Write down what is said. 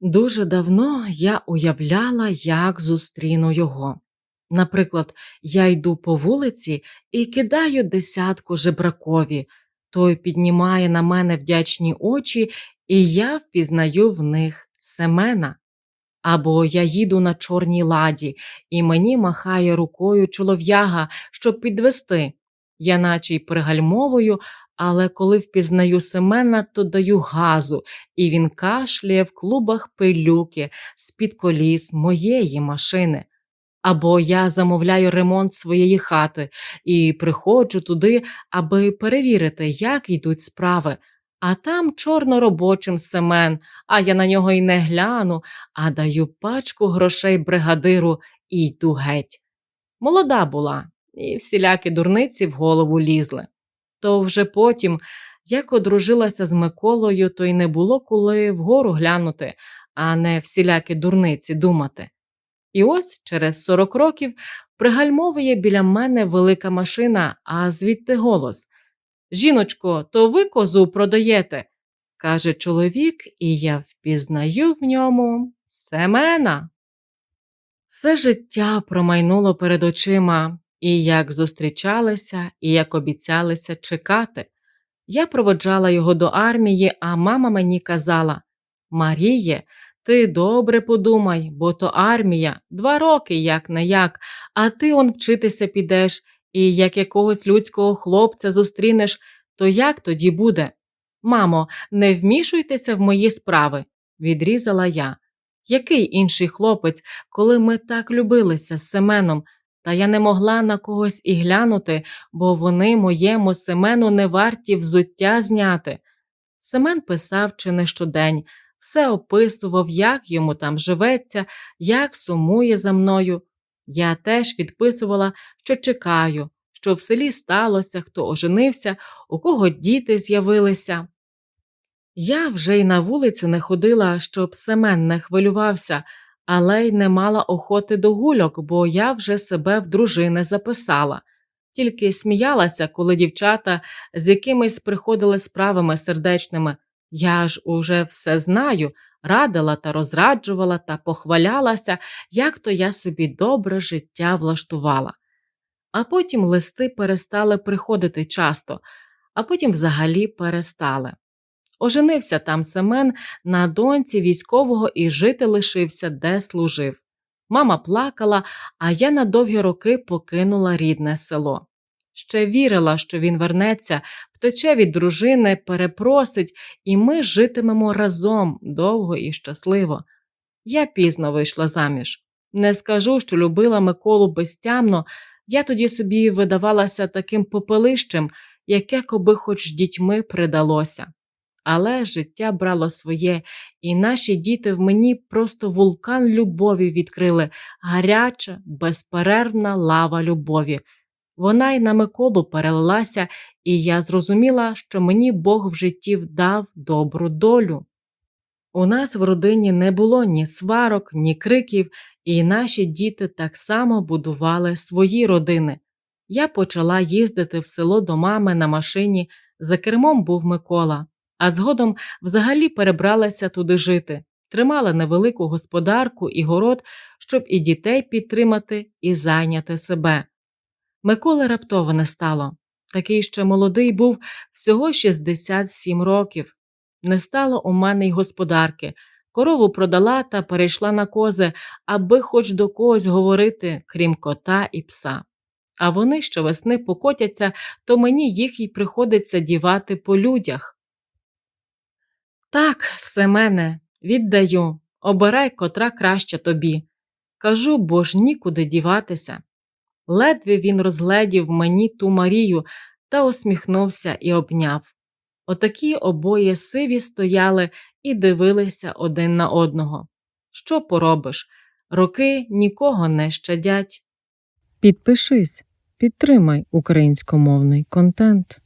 Дуже давно я уявляла, як зустріну його. Наприклад, я йду по вулиці і кидаю десятку жебракові, той піднімає на мене вдячні очі, і я впізнаю в них Семена. Або я їду на чорній ладі, і мені махає рукою чолов'яга, щоб підвести. Я наче й пригальмовую, але коли впізнаю Семена, то даю газу, і він кашляє в клубах пилюки з-під коліс моєї машини. Або я замовляю ремонт своєї хати і приходжу туди, аби перевірити, як йдуть справи. А там чорноробочим Семен, а я на нього й не гляну, а даю пачку грошей бригадиру і йду геть. Молода була, і всілякі дурниці в голову лізли. То вже потім, як одружилася з Миколою, то й не було коли вгору глянути, а не всілякі дурниці думати. І ось через 40 років пригальмовує біля мене велика машина, а звідти голос Жіночко, то ви козу продаєте? каже чоловік, і я впізнаю в ньому Семена. Все життя промайнуло перед очима, і як зустрічалися, і як обіцялися чекати. Я проводжала його до армії, а мама мені казала Маріє, ти добре подумай, бо то армія, два роки як не як, а ти он вчитися підеш, і як якогось людського хлопця зустрінеш, то як тоді буде? Мамо, не вмішуйтеся в мої справи, відрізала я. Який інший хлопець, коли ми так любилися з Семеном, та я не могла на когось і глянути, бо вони моєму Семену не варті взуття зняти. Семен писав чи не щодень, все описував, як йому там живеться, як сумує за мною. Я теж відписувала, що чекаю, що в селі сталося, хто оженився, у кого діти з'явилися. Я вже й на вулицю не ходила, щоб Семен не хвилювався, але й не мала охоти до гульок, бо я вже себе в дружини записала. Тільки сміялася, коли дівчата з якимись приходили справами сердечними. Я ж уже все знаю, радила та розраджувала та похвалялася, як то я собі добре життя влаштувала. А потім листи перестали приходити часто, а потім взагалі перестали. Оженився там Семен на доньці військового і жити лишився, де служив. Мама плакала, а я на довгі роки покинула рідне село. Ще вірила, що він вернеться, втече від дружини, перепросить, і ми житимемо разом довго і щасливо. Я пізно вийшла заміж. Не скажу, що любила Миколу безтямно, я тоді собі видавалася таким попелищем, яке коби хоч дітьми придалося. Але життя брало своє, і наші діти в мені просто вулкан любові відкрили, гаряча, безперервна лава любові. Вона й на Миколу перелилася, і я зрозуміла, що мені Бог в житті дав добру долю. У нас в родині не було ні сварок, ні криків, і наші діти так само будували свої родини. Я почала їздити в село до мами на машині, за кермом був Микола, а згодом взагалі перебралася туди жити, тримала невелику господарку і город, щоб і дітей підтримати, і зайняти себе. Миколи раптово не стало. Такий ще молодий був всього 67 років. Не стало у мене й господарки. Корову продала та перейшла на кози, аби хоч до когось говорити, крім кота і пса. А вони щовесни покотяться, то мені їх й приходиться дівати по людях. Так, Семене, віддаю, обирай котра краще тобі. Кажу, бо ж нікуди діватися. Ледве він розгледів мені ту Марію та усміхнувся і обняв. Отакі обоє сиві стояли і дивилися один на одного. Що поробиш? Роки нікого не щадять. Підпишись, підтримай українськомовний контент.